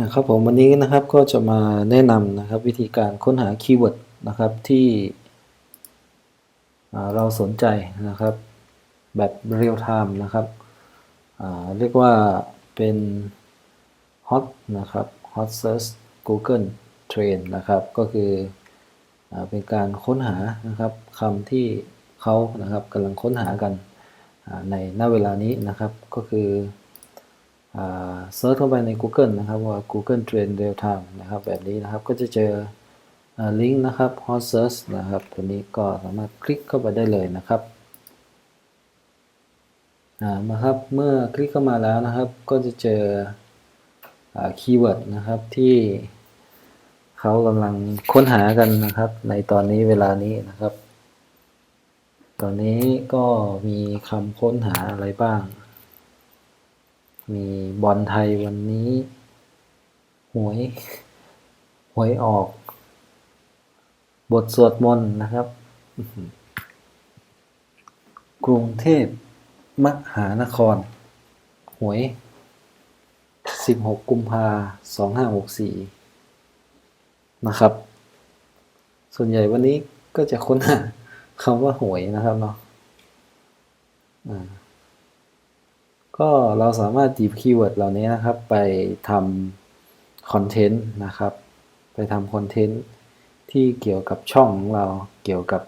นะครับผมวันนี้นะครับก็จะมาแนะนำนะครับวิธีการค้นหาคีย์เวิร์ดนะครับที่เราสนใจนะครับ แบบเรียลไทม์นะครับเรียกว่าเป็น Hot นะครับ Hot Search Google Trend นะครับ ก็คืออเป็นการค้นหานะครับคำที่เขานะครับกำลังค้นหากันอ่าในณเวลานี้นะครับก็คือ เซิร์ชเข้าไปใน Google นะครับว่า Google Trend Real Time นะครับแบบนี้นะครับก็จะเจอลิงก์นะครับ Hot Search นะครับตัวนี้ก็สามารถคลิกเข้าไปได้เลยนะครับมาครับเมื่อคลิกเข้ามาแล้วนะครับก็จะเจอคีย์เวิร์ดนะครับที่เขากำลังค้นหากันนะครับ ในตอนนี้เวลานี้นะครับ ตอนนี้ก็มีคำค้นหาอะไรบ้าง มีบอลไทยวันนี้หวยหวยออก บทสวดมนต์นะครับ กรุงเทพมหานคร หวย 16 กุมภา2564 นะครับ ส่วนใหญ่วันนี้ก็จะค้นหาคำว่าหวยนะครับเนาะอ่า ก็เราสามารถหยิบคีย์เวิร์ดเหล่านี้นะครับ ไปทำคอนเทนต์นะครับ ไปทำคอนเทนต์ที่เกี่ยวกับช่องของเราเกี่ยวกับ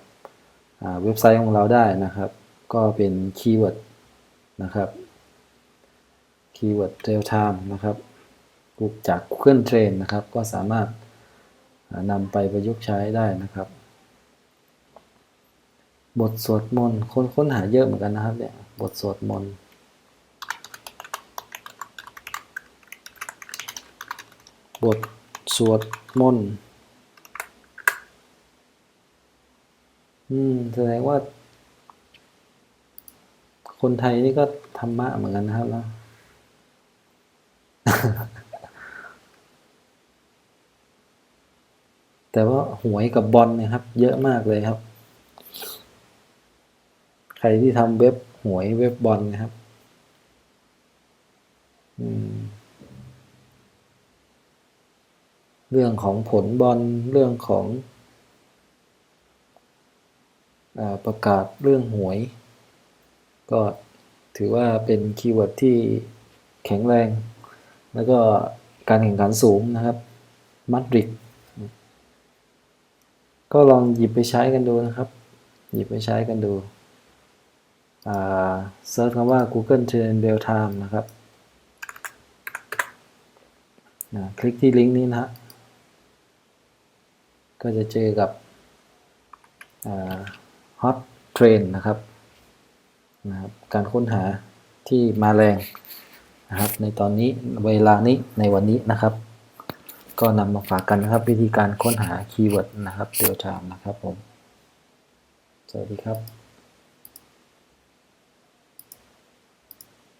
เว็บไซต์ของเราได้นะครับ ก็เป็นคีย์เวิร์ดนะครับคีย์เวิร์ด real time นะครับจาก Google Trend นะครับ ก็สามารถนำไปประยุกต์ใช้ได้นะครับ บทสวดมนต์คนค้นหาเยอะเหมือนกันนะครับเนี่ยบทสวดมนต์ บทสวดมนต์อืมแสดงว่า คนไทยนี่ก็ธรรมะเหมือนกันนะครับเนาะแต่ว่าหวยกับบอลเนี่ยครับ เยอะมากเลยครับ ใครที่ทำเว็บหวยเว็บบอลนะครับ อืม เรื่องของผลบอลเรื่องของอประกาศเรื่องหวย ก็ถือว่าเป็นคีย์เวิร์ดที่แข็งแรง แล้วก็การแข่งขันสูงนะครับมาดริดก็ลองหยิบไปใช้กันดูนะครับ หยิบไปใช้กันดูเซิร์ชคำว่า Google Trend Real Time นะครับคลิกที่ลิงก์นี้นะฮะ ก็จะเจอกับฮอตเทรนนะครับนะครับ การค้นหาที่มาแรงนะครับ ในตอนนี้เวลานี้ในวันนี้นะครับ ก็นำมาฝากกันนะครับ วิธีการค้นหาคีย์เวิร์ดนะครับเรียลไทม์นะครับผม สวัสดีครับ